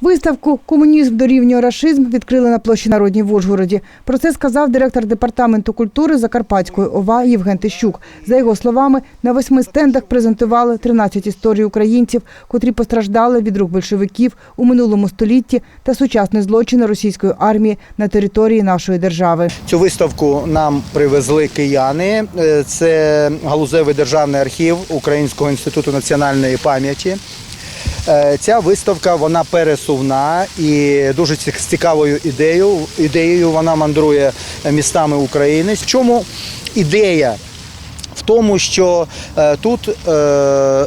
Виставку Комунізм дорівнює рашизм відкрили на площі Народній в Ужгороді. Про це сказав директор департаменту культури Закарпатської ОВА Євген Тищук. За його словами, на восьми стендах презентували 13 історій українців, котрі постраждали від рук большевиків у минулому столітті та сучасні злочини російської армії на території нашої держави. Цю виставку нам привезли кияни. Е, Це галузевий державний архів Українського інституту національної пам'яті. Е, Ця виставка вона пересувна і дуже з цікавою ідеєю. Ідеєю вона мандрує містами України. В чому ідея? В тому, що е, тут е,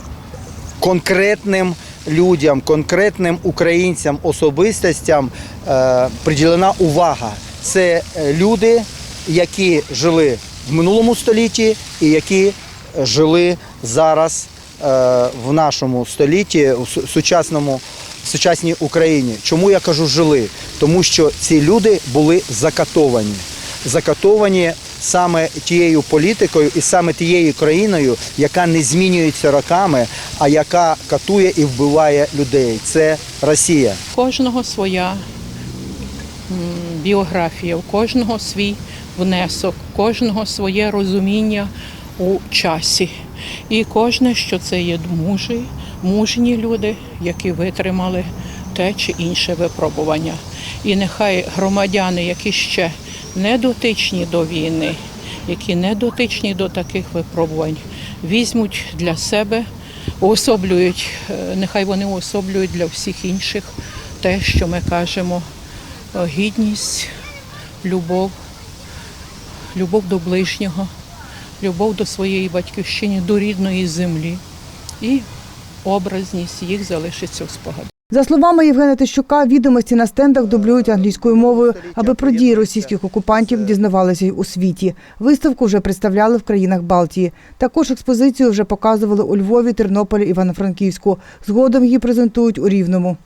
конкретним людям, конкретним українцям, особистостям е, приділена увага. Це люди, які жили в минулому столітті і які жили зараз в нашому столітті, в сучасному. в Сучасній Україні. Чому я кажу жили? Тому що ці люди були закатовані. Закатовані саме тією політикою і саме тією країною, яка не змінюється роками, а яка катує і вбиває людей. Це Росія. Кожного своя біографія, у кожного свій внесок, кожного своє розуміння у часі. І кожне, що це є мужі, мужні люди, які витримали те чи інше випробування. І нехай громадяни, які ще не дотичні до війни, які не дотичні до таких випробувань, візьмуть для себе, уособлюють, е, нехай вони уособлюють для всіх інших те, що ми кажемо, е, гідність, любов, любов до ближнього, любов до своєї батьківщини, до рідної землі. І образність їх залишиться у спогаді. За словами Євгена Тищука, відомості на стендах дублюють англійською мовою, аби про дії російських окупантів дізнавалися й у світі. Виставку вже представляли в країнах Балтії. Також експозицію вже показували у Львові, Тернополі, Івано-Франківську. Згодом її презентують у Рівному.